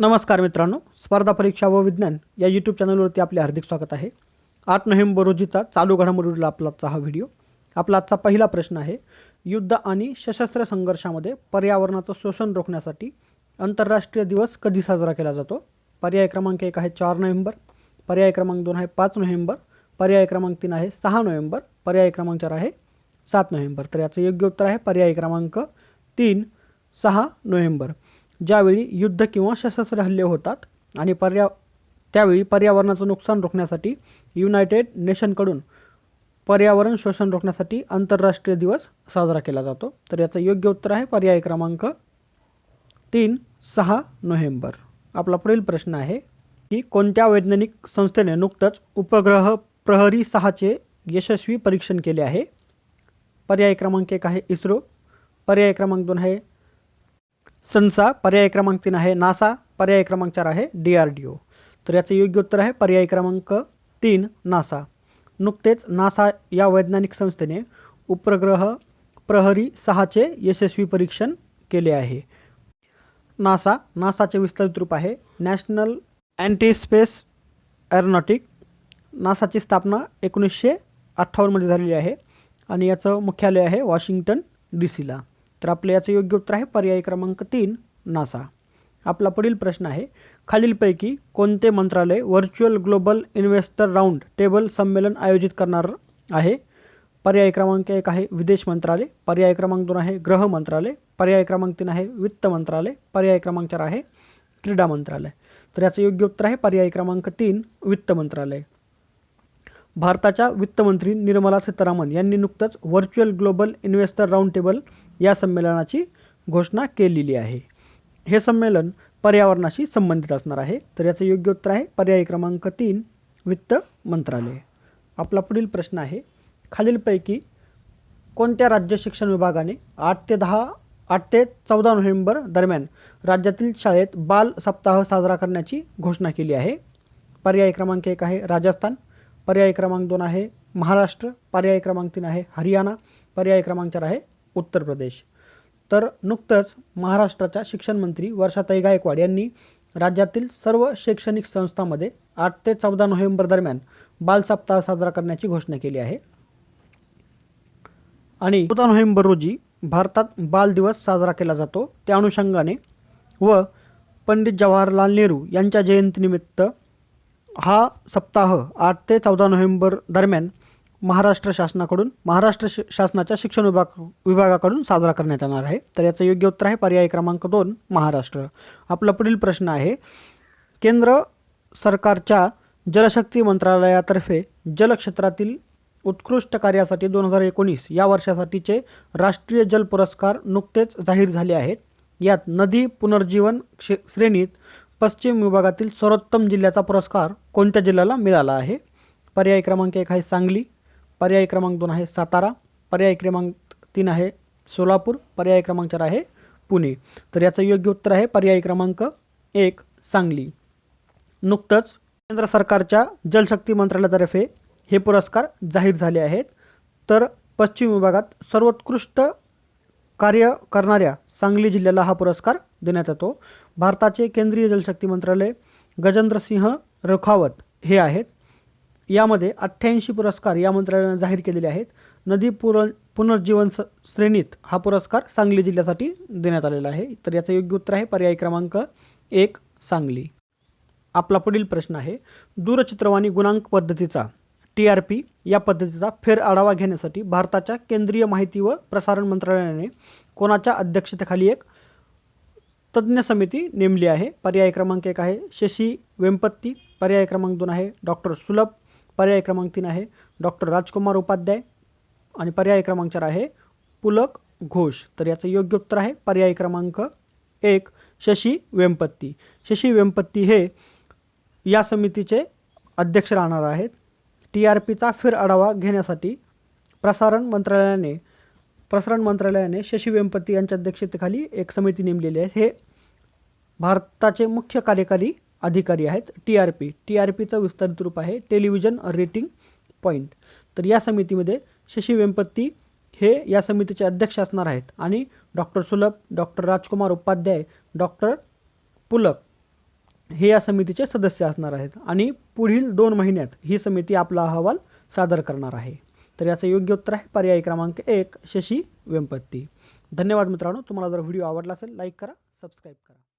नमस्कार मित्रांनो स्पर्धा परीक्षा व विज्ञान या यूट्यूब चॅनलवरती आपले हार्दिक स्वागत आहे. आठ नोव्हेंबर रोजीचा चालू घडामोडीला आपला आजचा हा व्हिडिओ. आपला आजचा पहिला प्रश्न आहे युद्ध आणि सशस्त्र संघर्षामध्ये पर्यावरणाचं शोषण रोखण्यासाठी आंतरराष्ट्रीय दिवस कधी साजरा केला जातो? पर्याय क्रमांक एक आहे चार नोव्हेंबर पर्याय क्रमांक दोन आहे पाच नोव्हेंबर पर्याय क्रमांक तीन आहे सहा नोव्हेंबर पर्याय क्रमांक चार आहे सात नोव्हेंबर. तर याचं योग्य उत्तर आहे पर्याय क्रमांक तीन सहा नोव्हेंबर. ज्यावेळी युद्ध किंवा सशस्त्र हल्ले होतात आणि पर्या त्यावेळी पर्यावरणाचं नुकसान रोखण्यासाठी युनायटेड नेशनकडून पर्यावरण शोषण रोखण्यासाठी आंतरराष्ट्रीय दिवस साजरा केला जातो. तर याचं योग्य उत्तर आहे पर्याय क्रमांक तीन सहा नोव्हेंबर. आपला पुढील प्रश्न आहे की कोणत्या वैज्ञानिक संस्थेने नुकतंच उपग्रह प्रहरी सहाचे यशस्वी परीक्षण केले आहे? पर्याय क्रमांक एक आहे इस्रो. पर्याय क्रमांक दोन आहे सन्सा पर्याय क्रमांक तीन आहे नासा पर्याय क्रमांक चार आहे डी आर डी ओ तर याचं योग्य उत्तर आहे पर्याय क्रमांक तीन नासा. नुकतेच नासा या वैज्ञानिक संस्थेने उपग्रह प्रहरी सहाचे यशस्वी परीक्षण केले आहे. नासा नासाचे विस्तृत रूप आहे नॅशनल अँटी स्पेस एरोनॉटिक. नासाची स्थापना एकोणीसशे अठ्ठावन्नमध्ये झालेली आहे आणि याचं मुख्यालय आहे वॉशिंग्टन डी सीला तर आपलं याचं योग्य उत्तर आहे पर्याय क्रमांक तीन नासा. आपला पुढील प्रश्न आहे खालीलपैकी कोणते मंत्रालय virtual global investor round table संमेलन आयोजित करणार आहे? पर्याय क्रमांक एक आहे विदेश मंत्रालय पर्याय क्रमांक दोन आहे गृह मंत्रालय पर्याय क्रमांक तीन आहे वित्त मंत्रालय पर्याय क्रमांक चार आहे क्रीडा मंत्रालय. तर याचं योग्य उत्तर आहे पर्याय क्रमांक तीन वित्त मंत्रालय. भारताच्या वित्तमंत्री निर्मला सीतारामन यांनी नुकतंच virtual global investor round table या संमेलनाची घोषणा केलेली आहे. हे संमेलन पर्यावरणाशी संबंधित असणार आहे. तर याचं योग्य उत्तर आहे पर्याय क्रमांक तीन वित्त मंत्रालय. आपला पुढील प्रश्न आहे खालीलपैकी कोणत्या राज्य शिक्षण विभागाने आठ ते दहा आठ ते चौदा नोव्हेंबर दरम्यान राज्यातील शाळेत बाल सप्ताह साजरा करण्याची घोषणा केली आहे? पर्याय क्रमांक एक आहे राजस्थान. पर्याय क्रमांक दोन आहे महाराष्ट्र. पर्याय क्रमांक तीन आहे हरियाणा. पर्याय क्रमांक चार आहे उत्तर प्रदेश. तर नुकतंच महाराष्ट्राच्या शिक्षण मंत्री वर्षाताई गायकवाड यांनी राज्यातील सर्व शैक्षणिक संस्थांमध्ये आठ ते चौदा नोव्हेंबर दरम्यान बाल सप्ताह साजरा करण्याची घोषणा केली आहे. आणि चौदा नोव्हेंबर रोजी भारतात बाल दिवस साजरा केला जातो. त्या अनुषंगाने व पंडित जवाहरलाल नेहरू यांच्या जयंतीनिमित्त हा सप्ताह आठ ते चौदा नोव्हेंबर दरम्यान महाराष्ट्र शासनाकडून महाराष्ट्र श शासनाच्या शिक्षण विभाग विभागाकडून साजरा करण्यात येणार आहे. तर याचं योग्य उत्तर आहे पर्याय क्रमांक दोन महाराष्ट्र. आपला पुढील प्रश्न आहे केंद्र सरकारच्या जलशक्ती मंत्रालयातर्फे जलक्षेत्रातील उत्कृष्ट कार्यासाठी दोन हजार एकोणीस या वर्षासाठीचे राष्ट्रीय जल पुरस्कार नुकतेच जाहीर झाले आहेत. यात नदी पुनर्जीवन क्षे श्रेणीत पश्चिम विभागातील सर्वोत्तम जिल्ह्याचा पुरस्कार कोणत्या जिल्ह्याला मिळाला आहे? पर्याय क्रमांक एक आहे सांगली पर्याय क्रमांक दोन आहे सातारा पर्याय क्रमांक तीन आहे सोलापूर पर्याय क्रमांक चार आहे पुणे. तर याचं योग्य उत्तर आहे पर्याय क्रमांक एक सांगली. नुकतंच केंद्र सरकारच्या जलशक्ती मंत्रालयातर्फे हे पुरस्कार जाहीर झाले आहेत. तर पश्चिम विभागात सर्वोत्कृष्ट कार्य करणाऱ्या सांगली जिल्ह्याला हा पुरस्कार देण्यात येतो. भारताचे केंद्रीय जलशक्ती मंत्रालय गजेंद्रसिंह रखावत हे आहेत. यामध्ये अठ्ठ्याऐंशी पुरस्कार या मंत्रालयाने जाहीर केलेले आहेत. नदी पुर पुनर्जीवन स श्रेणीत हा पुरस्कार सांगली जिल्ह्यासाठी देण्यात आलेला आहे. तर याचं योग्य उत्तर आहे पर्याय क्रमांक एक सांगली. आपला पुढील प्रश्न आहे दूरचित्रवाणी गुणांक पद्धतीचा टी आर पी या पद्धतीचा फेर आढावा घेण्यासाठी भारताच्या केंद्रीय माहिती व प्रसारण मंत्रालयाने कोणाच्या अध्यक्षतेखाली एक तज्ज्ञ समिती नेमली आहे? पर्याय क्रमांक एक आहे शशी वेंपत्ती. पर्याय क्रमांक दोन आहे डॉक्टर सुलभ पर्याय क्रमांक तीन आहे. डॉक्टर राजकुमार उपाध्याय आणि पर्याय क्रमांक चार आहे. पुलक घोष. तर याचं योग्य उत्तर आहे पर्याय क्रमांक एक शशी वेंपत्ती शशी वेंपत्ती हे या समितीचे अध्यक्ष राहणार आहेत. टी आर पीचा फिर आढावा घेण्यासाठी प्रसारण मंत्रालयाने प्रसारण मंत्रालयाने शशी वेंपती यांच्या अध्यक्षतेखाली एक समिती नेमलेली आहे. हे भारताचे मुख्य कार्यकारी अधिकारी आहेत. T R P. T R पीचं विस्तारित रूप आहे. टेलिव्हिजन रेटिंग पॉईंट तर या समितीमध्ये शशी वेंपत्ती हे या समितीचे अध्यक्ष असणार आहेत. आणि doctor Sulabh doctor Rajkumar Upadhyay doctor Pulak हे या समितीचे सदस्य असणार आहेत. आणि पुढील दोन महिन्यात ही समिती आपला अहवाल सादर करणार आहे. तर याचं योग्य उत्तर आहे पर्याय क्रमांक एक शशी वेंपत्ती धन्यवाद मित्रांनो. तुम्हाला जर व्हिडिओ आवडला असेल लाईक करा सबस्क्राईब करा.